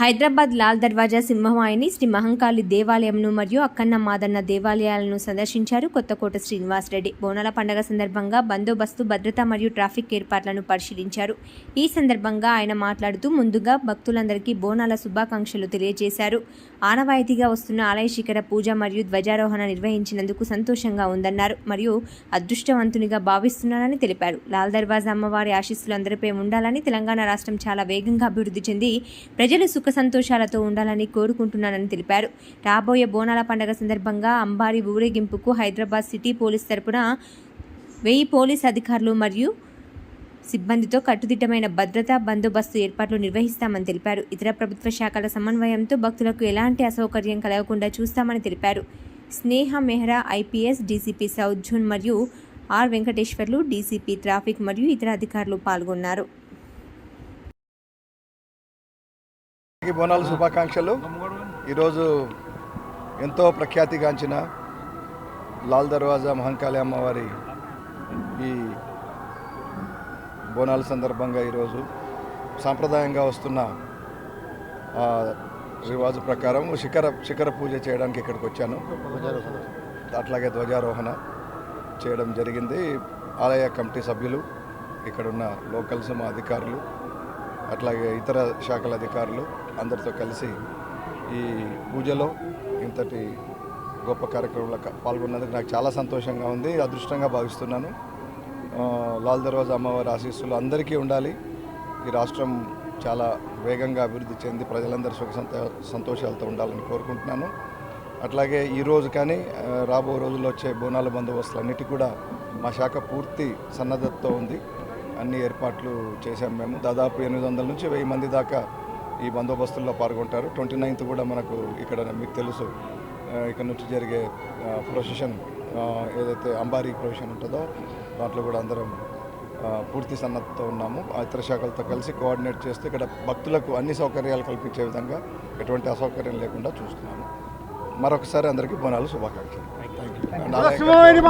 హైదరాబాద్ లాల్ దర్వాజా సింహవాయిని శ్రీ మహంకాళి దేవాలయంను మరియు అక్కన్న మాదన్న దేవాలయాలను సందర్శించారు కొత్తకోట శ్రీనివాసరెడ్డి బోనాల పండగ సందర్భంగా బందోబస్తు భద్రత మరియు ట్రాఫిక్ ఏర్పాట్లను పరిశీలించారు. ఈ సందర్భంగా ఆయన మాట్లాడుతూ ముందుగా భక్తులందరికీ బోనాల శుభాకాంక్షలు తెలియజేశారు. ఆనవాయితీగా వస్తున్న ఆలయ శిఖర పూజ మరియు ధ్వజారోహణ నిర్వహించినందుకు సంతోషంగా ఉందన్నారు మరియు అదృష్టవంతునిగా భావిస్తున్నానని తెలిపారు. లాల్ దర్వాజా అమ్మవారి ఆశీస్సులు అందరిపై ఉండాలని తెలంగాణ రాష్ట్రం చాలా వేగంగా అభివృద్ధి చెంది ప్రజలు సుఖ సంతోషాలతో ఉండాలని కోరుకుంటున్నానని తెలిపారు. రాబోయే బోనాల పండుగ సందర్భంగా అంబారి ఊరేగింపుకు హైదరాబాద్ సిటీ పోలీస్ తరపున వెయ్యి పోలీస్ అధికారులు మరియు సిబ్బందితో కట్టుదిట్టమైన భద్రతా బందోబస్తు ఏర్పాట్లు నిర్వహిస్తామని తెలిపారు. ఇతర ప్రభుత్వ శాఖల సమన్వయంతో భక్తులకు ఎలాంటి అసౌకర్యం కలగకుండా చూస్తామని తెలిపారు. Sneha Mehra IPS DCP south zone మరియు ఆర్ వెంకటేశ్వర్లు డీసీపీ ట్రాఫిక్ మరియు ఇతర అధికారులు పాల్గొన్నారు. అందరికీ బోనాల శుభాకాంక్షలు. ఈరోజు ఎంతో ప్రఖ్యాతిగాంచిన లాల్ దర్వాజా మహంకాళి అమ్మవారి ఈ బోనాల సందర్భంగా ఈరోజు సాంప్రదాయంగా వస్తున్న రివాజు ప్రకారం శిఖర శిఖర పూజ చేయడానికి ఇక్కడికి వచ్చాను. అట్లాగే ధ్వజారోహణ చేయడం జరిగింది. ఆలయ కమిటీ సభ్యులు ఇక్కడున్న లోకల్స్ మా అధికారులు అట్లాగే ఇతర శాఖల అధికారులు అందరితో కలిసి ఈ పూజలో ఇంతటి గొప్ప కార్యక్రమంలో పాల్గొన్నందుకు నాకు చాలా సంతోషంగా ఉంది అదృష్టంగా భావిస్తున్నాను. లాల్ దర్వాజా అమ్మవారి ఆశీస్సులు అందరికీ ఉండాలి. ఈ రాష్ట్రం చాలా వేగంగా అభివృద్ధి చెంది ప్రజలందరూ సుఖ సంతో సంతోషాలతో ఉండాలని కోరుకుంటున్నాను. అట్లాగే ఈరోజు కానీ రాబో రోజుల్లో వచ్చే బోనాల బందోబస్తులు అన్నిటి కూడా మా శాఖ పూర్తి సన్నద్ధతతో ఉంది. అన్ని ఏర్పాట్లు చేశాం మేము. దాదాపు ఎనిమిది వందల నుంచి వెయ్యి మంది దాకా ఈ బందోబస్తుల్లో పాల్గొంటారు. ట్వంటీ నైన్త్ కూడా మనకు ఇక్కడ మీకు తెలుసు ఇక్కడ నుంచి జరిగే ప్రొసెషన్ ఏదైతే అంబారీ ప్రొసెషన్ ఉంటుందో దాంట్లో కూడా అందరం పూర్తి సన్నద్ధతో ఉన్నాము. ఆ ఇతర శాఖలతో కలిసి కోఆర్డినేట్ చేస్తూ ఇక్కడ భక్తులకు అన్ని సౌకర్యాలు కల్పించే విధంగా ఎటువంటి అసౌకర్యం లేకుండా చూస్తున్నాము. మరొకసారి అందరికీ బోనాలు శుభాకాంక్షలు. Thank you